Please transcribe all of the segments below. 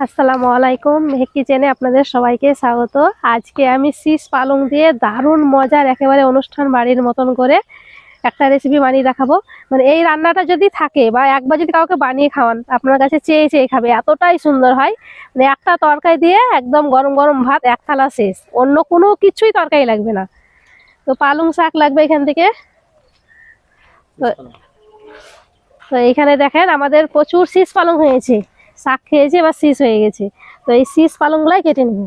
আসসালামু আলাইকুম। কিচেনে আপনাদের সবাইকে স্বাগত। আজকে আমি শীষ পালং দিয়ে দারুণ মজার একেবারে অনুষ্ঠান বাড়ির মতন করে একটা রেসিপি বানিয়ে দেখাবো। মানে এই রান্নাটা যদি থাকে বা একবার যদি কাউকে বানিয়ে খাওয়ান, আপনার কাছে চেয়ে চেয়ে খাবে, এতটাই সুন্দর হয়। মানে একটা তরকারি দিয়ে একদম গরম গরম ভাত, এক থালা শেষ অন্য কোনো কিছুই তরকারি লাগবে না। তো পালং শাক লাগবে এখান থেকে। তো- তো এইখানে দেখেন আমাদের প্রচুর শীষ পালং হয়েছে। শাক খেয়েছে, এবার শীষ হয়ে গেছে। তো এই শীষ পালংগুলাই কেটে নিব।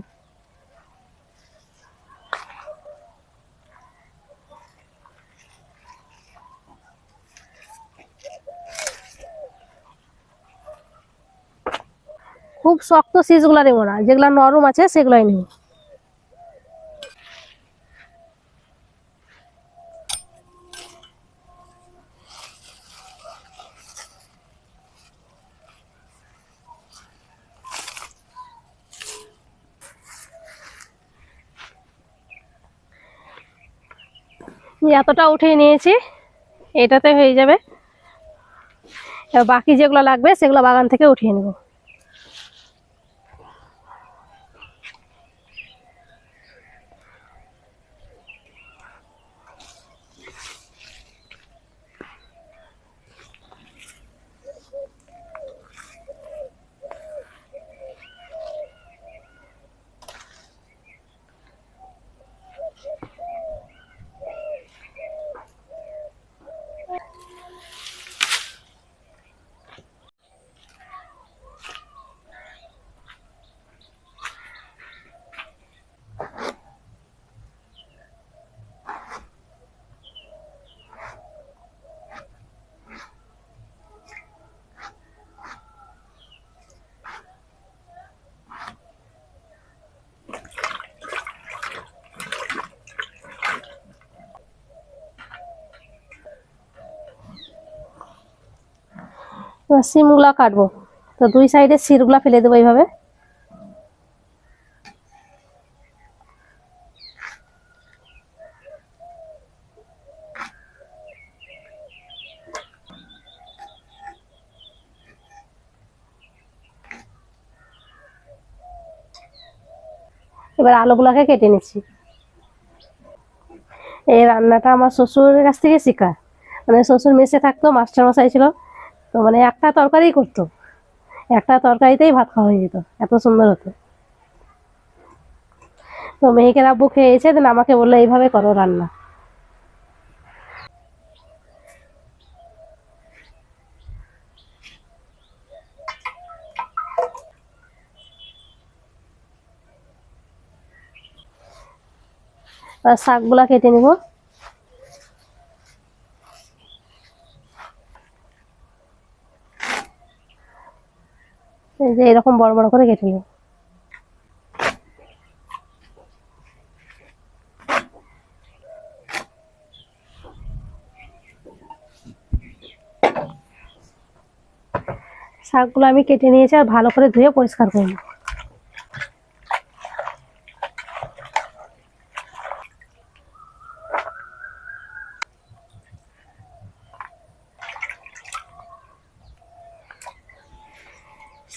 খুব শক্ত শীষগুলো দেবো না, যেগুলো নরম আছে সেগুলোই নেব। এতটা উঠিয়ে নিয়েছি এটাতে হয়ে যাবে। বাকি যেগুলো লাগবে সেগুলো বাগান থেকে উঠিয়ে নেব। সিমগুলা কাটবো। তো দুই সাইডে সিরগুলা ফেলে দেবো এইভাবে। এবার আলুগুলাকে কেটে নিচ্ছি। এই রান্নাটা আমার শ্বশুরের কাছ থেকে শেখা। মানে শ্বশুর মেসে থাকতো মাস্টার মশাই ছিল। তো মানে একটা তরকারি করতো। একটা তরকারিতেই ভাত খাওয়া হয়ে যেত, এত সুন্দর হতো। তো মেয়েকের আব্বু খেয়েছে দেন আমাকে বলল, এইভাবে করো রান্না। শাকগুলা কেটে নিব। এই যে এরকম বড় বড় করে কেটে শাকগুলো আমি কেটে নিয়েছি আর ভালো করে ধুয়ে পরিষ্কার করে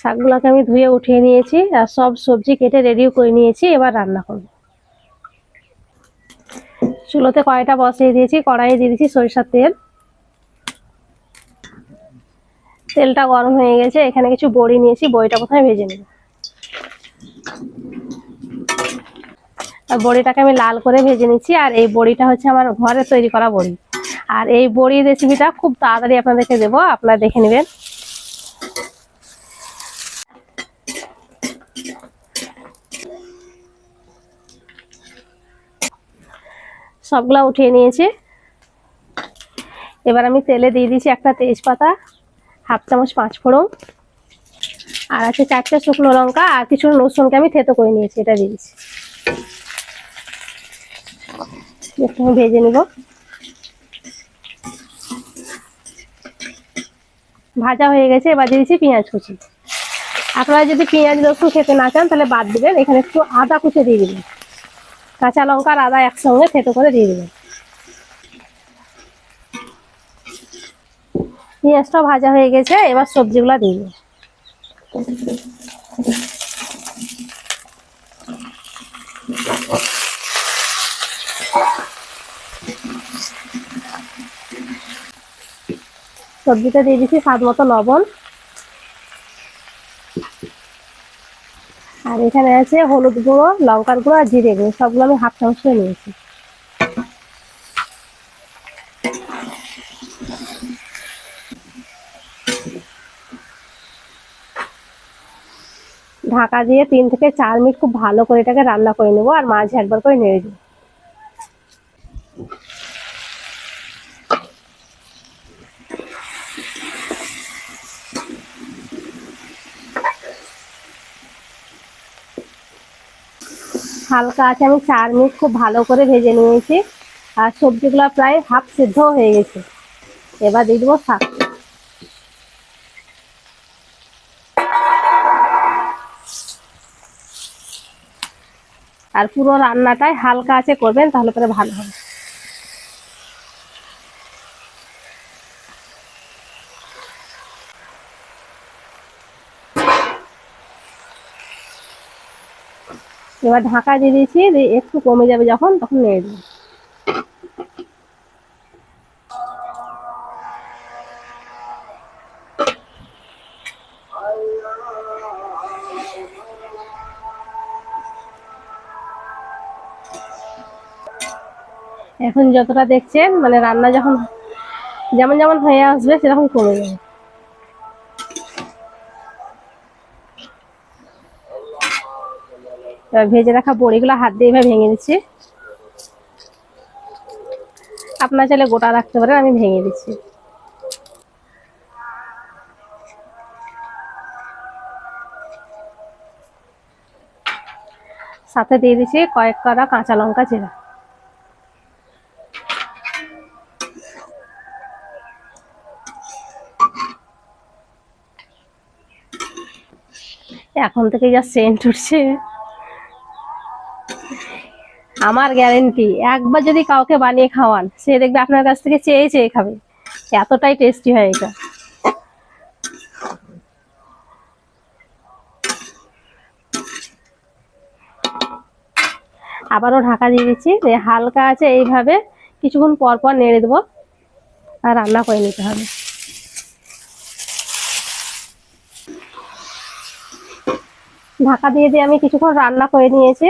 শাকগুলোকে আমি ধুয়ে উঠিয়ে নিয়েছি আর সব সবজি কেটে রেডিও করে নিয়েছি, এবার রান্না করব। চুলোতে কড়াইটা বসিয়ে দিয়েছি, কড়াইয়ে দিয়ে দিয়েছি সরিষার তেল। তেলটা গরম হয়ে গেছে, এখানে কিছু বড়ি নিয়েছি, বড়িটা প্রথমে ভেজে নেব। আর বড়িটাকে আমি লাল করে ভেজে নিচ্ছি, আর এই বড়িটা হচ্ছে আমার ঘরে তৈরি করা বড়ি। আর এই বড়ির রেসিপিটা খুব তাড়াতাড়ি আপনাদেরকে দেবো, আপনারা দেখে নেবেন। সবগুলা উঠিয়ে নিয়েছি। এবার আমি তেলে দিয়ে দিয়েছি একটা তেজপাতা, হাফ চামচ পাঁচ ফোড়ন, আর আছে চারটে শুকনো লঙ্কা, আর কিছু রসুনকে আমি থেতো করে নিয়েছি, এটা দিয়ে দিচ্ছি একটু ভেজে নিব। ভাজা হয়ে গেছে, এবার দিয়ে দিচ্ছি পেঁয়াজ কুচি। আপনারা যদি পেঁয়াজ রসুন খেতে না চান, তাহলে বাদ দিবেন, এখানে একটু আদা কুচে দিয়ে দিবেন। কাঁচা লঙ্কা আর আদা একসঙ্গে থেতো করে দিয়ে দেবেন পেঁয়াজটা ভাজা হয়ে গেছে, এবার সবজিগুলো দিয়ে দেবো সবজিটা দিয়ে দিচ্ছি স্বাদ মতো লবণ। আর এখানে আছে হলুদ গুঁড়ো, লঙ্কার গুঁড়ো আর জিরে গুঁড়ো। সবগুলো আমি হাফ চামচ করে নিয়েছি। ঢাকা দিয়ে তিন থেকে চার মিনিট খুব ভালো করে এটাকে রান্না করে নেব আর মাঝে একবার করে নেড়ে দেবো। হালকা আছে আমি চার মিনিট খুব ভালো করে ভেজে নিয়েছি। আর সবজিগুলো প্রায় হাফ সিদ্ধ হয়ে গেছে। এবার দিয়ে দেবো শাক। আর পুরো রান্নাটাই হালকা আছে, করবেন, তাহলে পরে ভালো হবে। এবার ঢাকা দিয়ে দিয়েছি, দিয়ে একটু কমে যাবে যখন, তখন নেড়ে দেবো। এখন যতটা দেখছেন মানে রান্না যখন যেমন যেমন হয়ে আসবে, সেরকম কমে যাবে। ভেজে রাখা বড়িগুলো হাত দিয়ে এভাবে ভেঙে দিচ্ছি। আপনার চাইলে গোটা রাখতে পারেন, আমি ভেঙে দিচ্ছি। সাথে দিয়ে দিচ্ছি কয়েক কড়া কাঁচা লঙ্কা চিরা এখন থেকে যা সেন্ট উঠছে। আমার গ্যারেন্টি একবার যদি কাউকে বানিয়ে খাওয়ান, সে দেখবে আপনার কাছ থেকে চেয়ে চেয়ে খাবে। এতটাই টেস্টি হয় এটা। আবারও ঢাকা দিয়ে দিচ্ছি দিয়ে হালকা আছে এইভাবে কিছুক্ষণ পর পর নেড়ে দেবো, আর রান্না করে নিতে হবে। ঢাকা দিয়ে দিয়ে আমি কিছুক্ষণ রান্না করে নিয়েছি।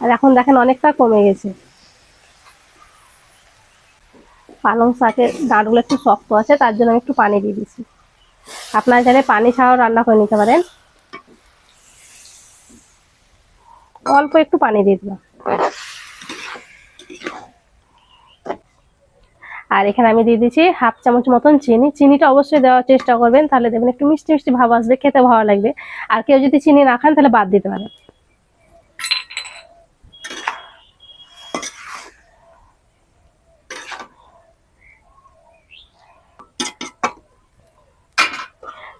আর এখন দেখেন অনেকটা কমে গেছে। পালং শাকের ডাঁটগুলো একটু শক্ত আছে, তার জন্য আমি একটু পানি দিয়ে দিচ্ছি। আপনারা চাইলে পানি ছাড়াও রান্না করে নিতে পারেন। অল্প একটু পানি দিয়ে দিলাম। আর এখানে আমি দিয়ে দিচ্ছি হাফ চামচ মতন চিনি। চিনিটা অবশ্যই দেওয়ার চেষ্টা করবেন, তাহলে দেখবেন একটু মিষ্টি মিষ্টি ভাব আসবে, খেতে ভালো লাগবে। আর কেউ যদি চিনি না খান, তাহলে বাদ দিতে পারেন।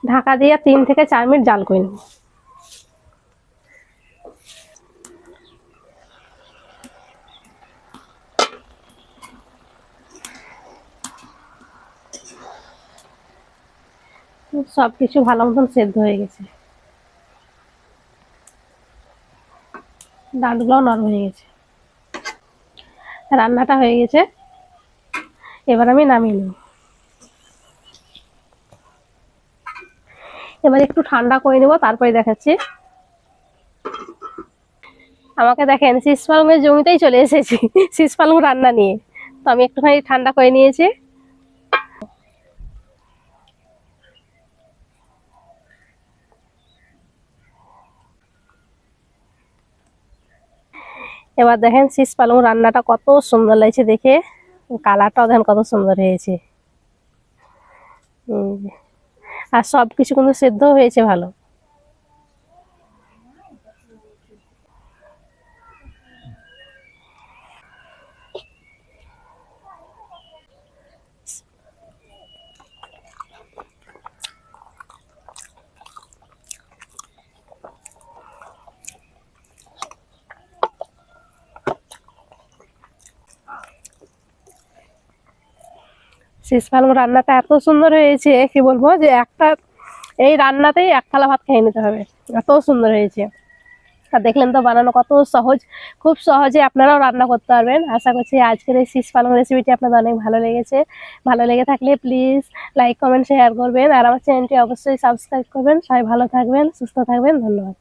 ঢাকা দিয়ে তিন থেকে চার মিনিট জাল করে নেব। সব কিছু ভালো মতন সেদ্ধ হয়ে গেছে। ডালগুলোও নরম হয়ে গেছে। রান্নাটা হয়ে গেছে। এবার আমি নামিয়ে নেব। এবার একটু ঠান্ডা করে নেব, তারপরে দেখাচ্ছি। আমাকে দেখেন শীষ পালংয়ের জমিতেই চলে এসেছি শীষ পালং রান্না নিয়ে। তো আমি একটুখানি ঠান্ডা করে নিয়েছি। এবার দেখেন শীষ পালং রান্নাটা কত সুন্দর লাগছে দেখে। কালারটাও দেখেন কত সুন্দর হয়েছে। আর সব কিছু কিন্তু সেদ্ধ হয়েছে ভালো। শীষ রান্নাটা এত সুন্দর হয়েছে, কি বলব যে একটা, এই রান্নাতেই এক থালা ভাত খেয়ে নিতে হবে। এত সুন্দর হয়েছে। আর দেখলেন তো বানানো কত সহজ, খুব সহজে আপনারাও রান্না করতে পারবেন। আশা করছি আজকের এই শীষ পালং রেসিপিটি আপনাদের অনেক ভালো লেগেছে। ভালো লেগে থাকলে প্লিজ লাইক কমেন্ট শেয়ার করবেন। আর আমার চ্যানেলটি অবশ্যই সাবস্ক্রাইব করবেন। সবাই ভালো থাকবেন, সুস্থ থাকবেন। ধন্যবাদ।